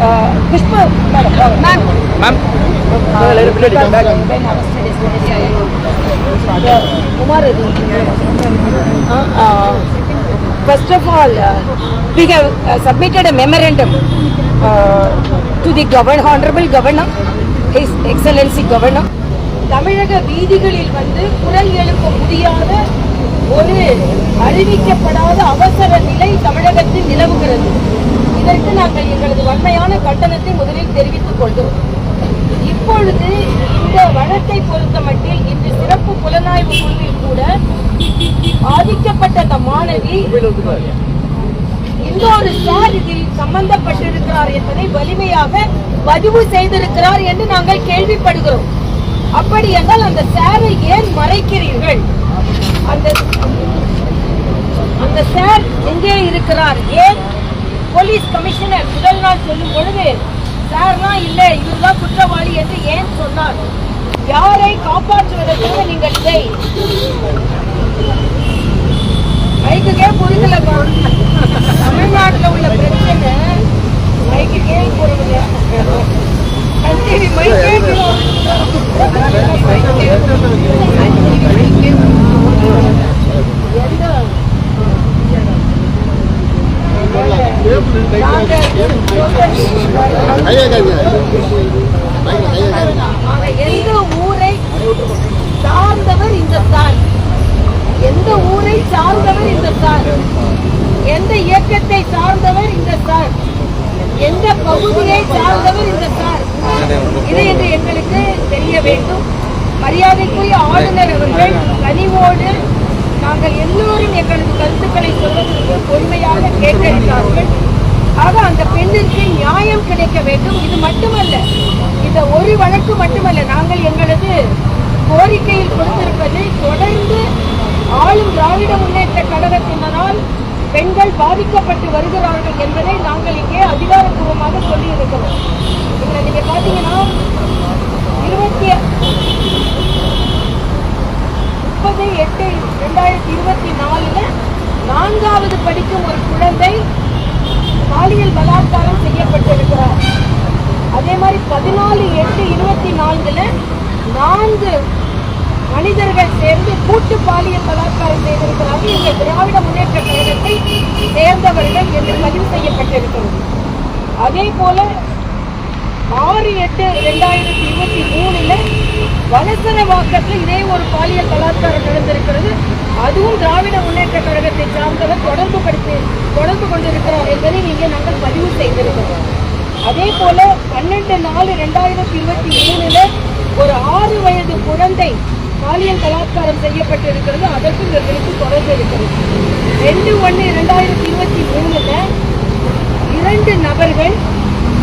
uh, Pushpa, madam, ma'am. Ma'am uh, uh, all, uh, we have uh, submitted a memorandum uh, to the governor, honorable governor, his excellency governor. தமிழக வீதிகளில் வந்து குரல் எழுப்ப முடியாத ஒரு அறிவிக்கப்படாத அவசர நிலை தமிழகத்தில் நிலவுகிறது. இதற்கு நாங்கள் எங்களது வன்மையான கண்டனத்தை முதலில் தெரிவித்துக் கொள்கிறோம். இப்பொழுது இந்த வழக்கை பொறுத்த மட்டில் இன்று சிறப்பு புலனாய்வு குழுவில் கூட பாதிக்கப்பட்ட அந்த மாணவி இன்னொரு சார் இதில் சம்பந்தப்பட்டிருக்கிறார் என்பதை வலிமையாக பதிவு செய்திருக்கிறார் என்று நாங்கள் கேள்விப்படுகிறோம். அப்படி என்றால் அந்த சாரை ஏன் மறைக்கிறீர்கள்? அந்த அந்த சார் எங்கே இருக்கிறார்? ஏன் போலீஸ் கமிஷனர் முதல் நாள் சொல்லும் பொழுது சார்லாம் இல்லை இவர்தான் குற்றவாளி என்று ஏன் சொன்னார்? யாரை காப்பாற்றுவதற்காக நீங்கள் இதை மைக்குக்கே புரியலப்பா தமிழ்நாட்டில் உள்ள பிரச்சனை மைக்குக்கே புரியல கண்டிப்பி மைக்கே எந்த ஊரை சார்ந்தவர் இந்த சார்? எந்த ஊரை சார்ந்தவர் இந்த சார் எந்த இயக்கத்தை சார்ந்தவர் இந்த சார்? எந்த பகுதியை சார்ந்தவர் இந்த சார்? இதை என்று எங்களுக்கு தெரிய வேண்டும் மரியாதைக்குரிய ஆளுநர் அவர்கள் கனிவோடு அவர்கள் எல்லோரும் எங்களது கருத்துக்களை சொல்வதற்கு பொறுமையாக கேட்டிருக்கிறார்கள். ஆக அந்த பெண்ணிற்கு நியாயம் கிடைக்க வேண்டும். இது மட்டுமல்ல இந்த ஒரு வழக்கு மட்டுமல்ல நாங்கள் எங்களது கோரிக்கையில் கொடுத்திருப்பது தொடர்ந்து ஆளும் திராவிட முன்னேற்ற கழகத்தினரால் பெண்கள் பாதிக்கப்பட்டு வருகிறார்கள் என்பதை நாங்கள் இங்கே அதிகாரப்பூர்வமாக சொல்லியிருக்கிறோம். இதில் நீங்கள் பார்த்தீங்கன்னா இருபத்தி முப்பது எட்டு ரெண்டாயிரத்தி இருபத்தி நாலுல படிக்கும் ஒரு குழந்தை பாலியல் பலாத்காரம் செய்யப்பட்டிருக்கிறார். அதே மாதிரி பதினாலு எட்டு இருபத்தி நான்குல நான்கு மனிதர்கள் சேர்ந்து கூட்டு பாலியல் பலாத்காரம் செய்திருக்கிறார்கள். இந்த திராவிட முன்னேற்ற கழகத்தை சேர்ந்தவர்கள் என்று பதிவு செய்யப்பட்டிருக்கிறது. அதே போல ஆறு எட்டு ரெண்டாயிரத்தி இருபத்தி மூணுல வலசனவாக்கத்தில் இதே ஒரு பாலியல் பலாத்காரம் நடந்திருக்கிறது. அதுவும் திராவிட முன்னேற்ற கழகத்தை சார்ந்தவர் தொடர்பு படுத்தி தொடர்பு கொண்டிருக்கிறார் என்பதை இங்கே நாங்கள் பதிவு செய்திருக்கிறோம். அதே போல பன்னெண்டு நாலு ரெண்டாயிரத்தி இருபத்தி மூணுல ஒரு ஆறு வயது குழந்தை பாலியல் பலாத்காரம் செய்யப்பட்டிருக்கிறது. அதற்கும் இவர்களுக்கு தொடர்பு இருக்கிறது. ரெண்டு ஒன்று ரெண்டாயிரத்தி இருபத்தி மூணுல இரண்டு நபர்கள்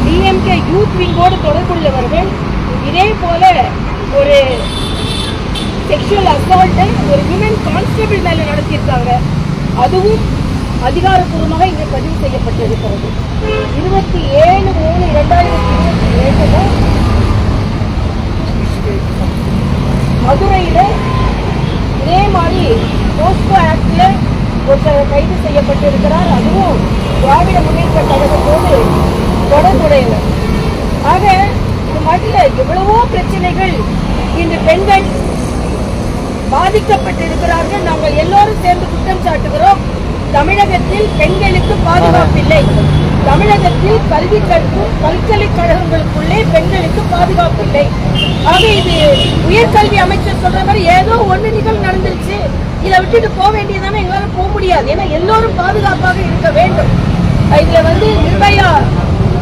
டிஎம்கே யூத் விங்கோடு தொடர்புள்ளவர்கள். இதே போல ஒரு செக்ஷுவல் அசால்ட்டை ஒரு அதுவும் அதிகாரப்பூர்வமாக இங்கே பதிவு செய்யப்பட்டிருக்கிறது இருபத்தி ஏழு மூணு இரண்டாயிரத்தி இருபத்தி ஏழுல மதுரையில இதே மாதிரி போஸ்கோ ஒருத்தர் கைது செய்யப்பட்டிருக்கிறார். அதுவும் திராவிட முன்னேற்ற கழகத்தோடு தொடர்புடையவர். ஆக இது மட்டும் எவ்வளவோ பிரச்சனைகள் இன்று பெண்கள் பாதிக்கப்பட்டிருக்கிறார்கள். நாங்கள் எல்லோரும் தமிழகத்தில் பெண்களுக்கு பாதுகாப்பில்லை. தமிழகத்தில் கல்வி கற்கும் பல்கலைக்கழகங்களுக்குள்ளே பெண்களுக்கு பாதுகாப்பில்லை. ஆக இது உயர்கல்வி அமைச்சர் சொல்ற மாதிரி ஏதோ ஒன்று நிகழ்வு நடந்துருச்சு. இதை விட்டுட்டு போக வேண்டியதானே எங்களால போக முடியாது. ஏன்னா எல்லோரும் பாதுகாப்பாக இருக்க வேண்டும். இதுல வந்து நிர்பயா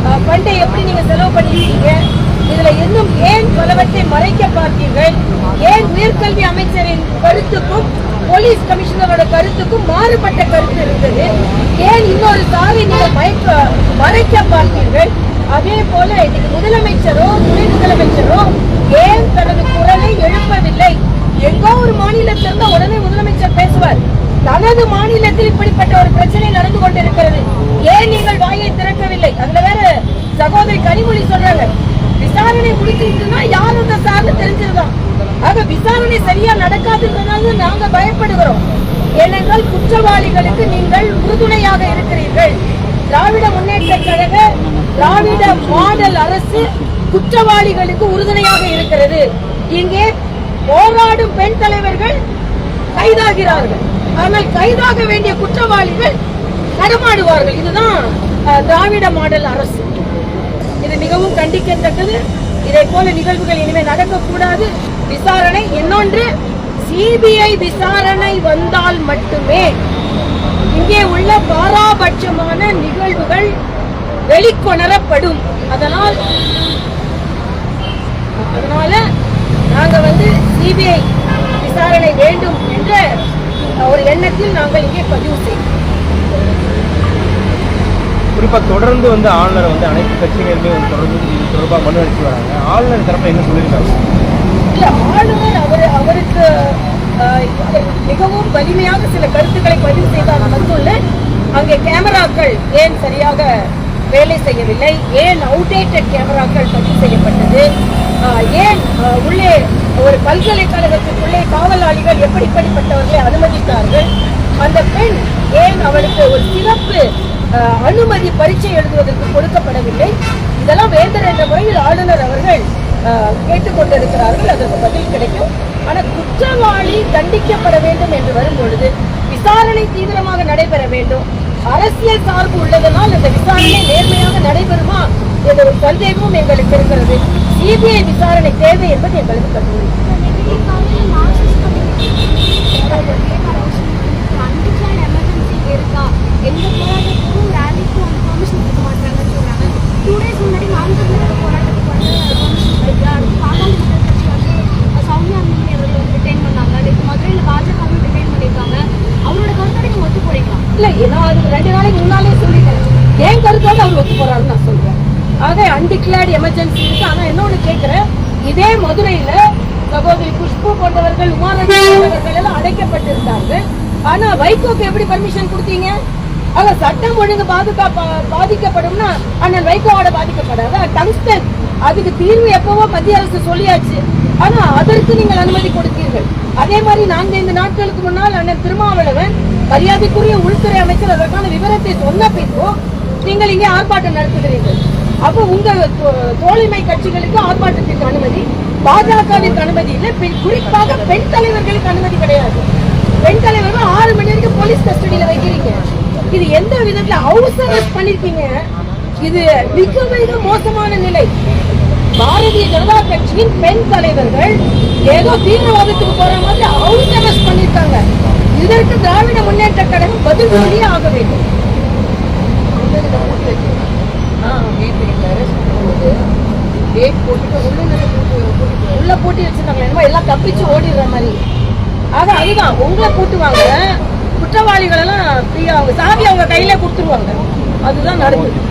அஹ், எப்படி நீங்க செலவு பண்ணிருக்கீங்க? இதுல இன்னும் ஏன் பலவற்றை மறைக்க பார்த்தீர்கள்? ஏன் உயர்கல்வி அமைச்சரின் கருத்துக்கும் போலீஸ் கமிஷனரோட கருத்துக்கும் மாறுபட்ட கருத்து இருந்தது. ஏன் இன்னொரு சாலை நீங்கள் மயக்க மறைக்க பார்த்தீர்கள் அதே போல இன்னைக்கு முதலமைச்சரோ துணை முதலமைச்சரோ ஏன் தனது குரலை எழுப்பவில்லை? எங்கோ ஒரு மாநிலத்தில் இருந்தா உடனே முதலமைச்சர் பேசுவார். தனது மாநிலத்தில் இப்படிப்பட்ட ஒரு பிரச்சனை நடந்து கொண்டிருக்கிறது. ஏன் நீங்கள் வாயை திறக்கவில்லை? அதுல வேற சகோதரி கனிமொழி சொல்றாங்க. விசாரணை முடிச்சிருச்சுன்னா யார் இந்த சார்னு தெரிஞ்சதுதான் ஆக விசாரணை சரியா நடக்காதுன்றதால நாங்க பயப்படுகிறோம். ஏனென்றால் குற்றவாளிகளுக்கு நீங்கள் உறுதுணையாக இருக்கிறீர்கள். திராவிட முன்னேற்ற திராவிட மாடல் அரசு குற்றவாளிகளுக்கு உறுதுணையாக இருக்கிறது. இங்கே போராடும் பெண் தலைவர்கள் கைதாகிறார்கள். ஆனால் கைதாக வேண்டிய குற்றவாளிகள் நடமாடுவார்கள். இதுதான் திராவிட மாடல் அரசு. இது மிகவும் கண்டிக்கத்தக்கது. இதை போல நிகழ்வுகள் இனிமேல் நடக்கக்கூடாது. விசாரணை இன்னொன்று சிபிஐ விசாரணை வந்தால் மட்டுமே இங்கே உள்ள பாராபட்சமான நிகழ்வுகள் வெளிக்கொணரப்படும். அதனால் அதனால நாங்க வந்து சிபிஐ விசாரணை வேண்டும் என்ற ஒரு எண்ணத்தில் நாங்கள் இங்கே பதிவு செய்வோம் குறிப்பாக தொடர்ந்து வந்து ஆளுநரை வந்து அனைத்து கட்சிகளுமே வந்து தொடர்ந்து இது தொடர்பாக மனு அளித்து வராங்க. ஆளுநர் தரப்புல என்ன சொல்லியிருக்காங்க இல்லை ஆளுநர் அவர் அவருக்கு மிகவும் வலிமையாக சில கருத்துக்களை பதிவு செய்தால் மட்டும் அங்கே கேமராக்கள் ஏன் சரியாக வேலை செய்யவில்லை? ஏன் அவுடேட்டட் கேமராக்கள் பதிவு செய்யப்பட்டது? ஏன் உள்ளே ஒரு பல்கலைக்கழகத்திற்குள்ளே காவலாளிகள் எப்படிப்படிப்பட்டவர்களை அனுமதித்தார்கள்? அந்த பெண் ஏன் அவளுக்கு ஒரு சிறப்பு அனுமதி பரீட்சை எழுதுவதற்கு கொடுக்கப்படவில்லை. இதெல்லாம் வேந்தர் என்ற முறையில் ஆளுநர் அவர்கள் கேட்டுக்கொண்டிருக்கிறார்கள். அதற்கு பதில் கிடைக்கும். ஆனால் குற்றவாளி தண்டிக்கப்பட வேண்டும் என்று வரும் பொழுது விசாரணை தீவிரமாக நடைபெற வேண்டும். அரசியல் சார்பு உள்ளதனால் இந்த விசாரணை நேர்மையாக நடைபெறுமா என்ற ஒரு சந்தேகமும் எங்களுக்கு இருக்கிறது. சிபிஐ விசாரணை தேவை என்பது எங்களுக்கு கருத்து இல்லை நான் அதுக்கு ரெண்டு நாளைக்கு முன்னாலே சொல்லிட்டேன். என் கருத்தோட அவர் ஒத்து போறாருன்னு நான் சொல்றேன். ஆக அன்டிக்ளேர்ட் எமர்ஜென்சி இருக்கு. ஆனா இன்னொன்னு கேட்கிறேன் இதே மதுரையில சகோதரி குஷ்பு போன்றவர்கள் உமாநதி போன்றவர்கள் எல்லாம் அடைக்கப்பட்டிருந்தார்கள். ஆனா வைகோக்கு எப்படி பர்மிஷன் கொடுத்தீங்க? ஆனா சட்டம் ஒழுங்கு பாதுகாப்பா பாதிக்கப்படும்னா அண்ணன் வைகோவோட பாதிக்கப்படாத. டங்ஸ்டன். அதுக்கு தீர்வு எப்பவோ மத்திய அரசு சொல்லியாச்சு. ஆனா அதற்கு நீங்கள் அனுமதி கொடுத்தீர்கள். அதே மாதிரி நான்கைந்து நாட்களுக்கு முன்னால் அண்ணன் திருமாவளவன் மரியாதைக்குரிய உள்துறை அமைச்சர் அதற்கான விவரத்தை சொன்ன பின்பும் நீங்கள் இங்கே ஆர்ப்பாட்டம் நடத்துகிறீர்கள். அப்போ உங்க தோழிமை தோழமை கட்சிகளுக்கு ஆர்ப்பாட்டத்திற்கு அனுமதி பாஜகவிற்கு அனுமதி இல்லை. குறிப்பாக பெண் தலைவர்களுக்கு அனுமதி கிடையாது. பெண் தலைவர்கள் ஆறு மணி வரைக்கும் போலீஸ் கஸ்டடியில வைக்கிறீங்க. இது எந்த விதத்துல ஹவுஸ் அரெஸ்ட் பண்ணிருக்கீங்க? இது மிக மிக மோசமான நிலை. பாரதிய ஜனதா கட்சியின் பெண் தலைவர்கள் ஏதோ தீவிரவாதத்துக்கு போற மாதிரி ஹவுஸ் அரெஸ்ட் பண்ணிருக்காங்க. இதற்கு திராவிட முன்னேற்ற கழகம் பதில் சொல்லியே ஆக வேண்டும். உள்ள போட்டி வச்சிருக்காங்க என்னமோ எல்லாம் தப்பிச்சு ஓடிடுற மாதிரி. ஆக அதுதான் உங்களை கூட்டுவாங்க வாங்க எல்லாம் ஃப்ரீயா அவங்க சாவி அவங்க கையில கொடுத்துருவாங்க. அதுதான் நடக்குது.